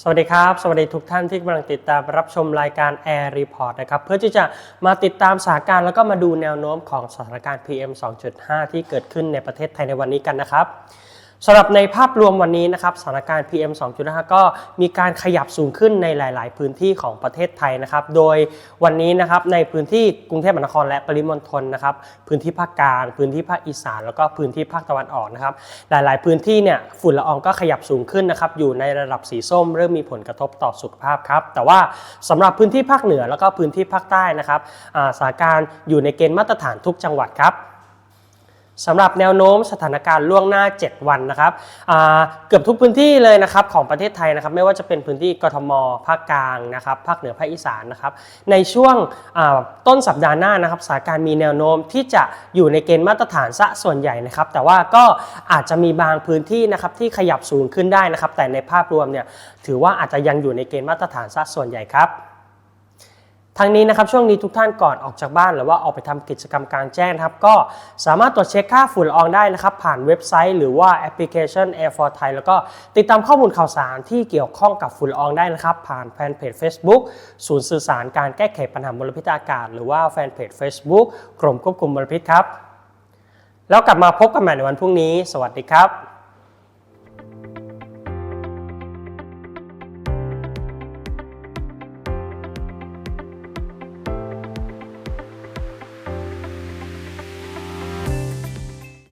สวัสดีครับ สวัสดีทุกท่านที่กำลังติดตามรับชมรายการ Air Report นะครับ เพื่อที่จะมาติดตามสถานการณ์แล้วก็มาดูแนวโน้มของสถานการณ์ PM 2.5 ที่เกิดขึ้นในประเทศไทยในวันนี้กันนะครับ สำหรับในภาพรวมวันนี้นะครับสถานการณ์ PM 2.5 ก็มีการขยับสูงขึ้นในหลาย ๆ พื้นที่ของประเทศไทยนะครับ โดยวันนี้นะครับในพื้นที่กรุงเทพมหานครและปริมณฑลนะครับ พื้นที่ภาคกลาง พื้นที่ภาคอีสาน แล้วก็พื้นที่ภาคตะวันออกนะครับ หลาย ๆ พื้นที่เนี่ยฝุ่นละอองก็ขยับสูงขึ้นนะครับ อยู่ในระดับสีส้ม เริ่มมีผลกระทบต่อสุขภาพครับ แต่ว่าสำหรับพื้นที่ภาคเหนือแล้วก็พื้นที่ภาคใต้นะครับสถานการณ์อยู่ในเกณฑ์มาตรฐานทุกจังหวัดครับ สำหรับแนวโน้มสถานการณ์ล่วงหน้า 7 วันนะครับเกือบทุกพื้นที่เลยนะครับของประเทศไทยนะครับไม่ว่าจะเป็นพื้นที่กทมภาคกลางนะครับภาคเหนือภาคอีสานนะครับในช่วงต้นสัปดาห์หน้านะครับสถานการณ์มีแนวโน้มที่จะอยู่ในเกณฑ์มาตรฐานซะส่วนใหญ่นะครับ แต่ว่าก็อาจจะมีบางพื้นที่นะครับที่ขยับสูงขึ้นได้นะครับ แต่ในภาพรวมเนี่ยถือว่าอาจจะยังอยู่ในเกณฑ์มาตรฐานซะส่วนใหญ่ครับ ทั้งนี้นะครับช่วงนี้ทุกท่านก่อนออกจากบ้านหรือว่าออกไปทำกิจกรรมกลางแจ้งนะครับ ก็สามารถตรวจเช็คค่าฝุ่นละอองได้นะครับ ผ่านเว็บไซต์ หรือว่าแอปพลิเคชัน Air for Thai แล้วก็ติดตามข้อมูลข่าวสารที่เกี่ยวข้องกับฝุ่นละอองได้นะครับ ผ่านแฟนเพจ Facebook ศูนย์สื่อสารการแก้ไขปัญหามลพิษอากาศ หรือว่าแฟนเพจ Facebook กรมควบคุมมลพิษครับ แล้วกลับมาพบกันใหม่ในวันพรุ่งนี้ สวัสดีครับ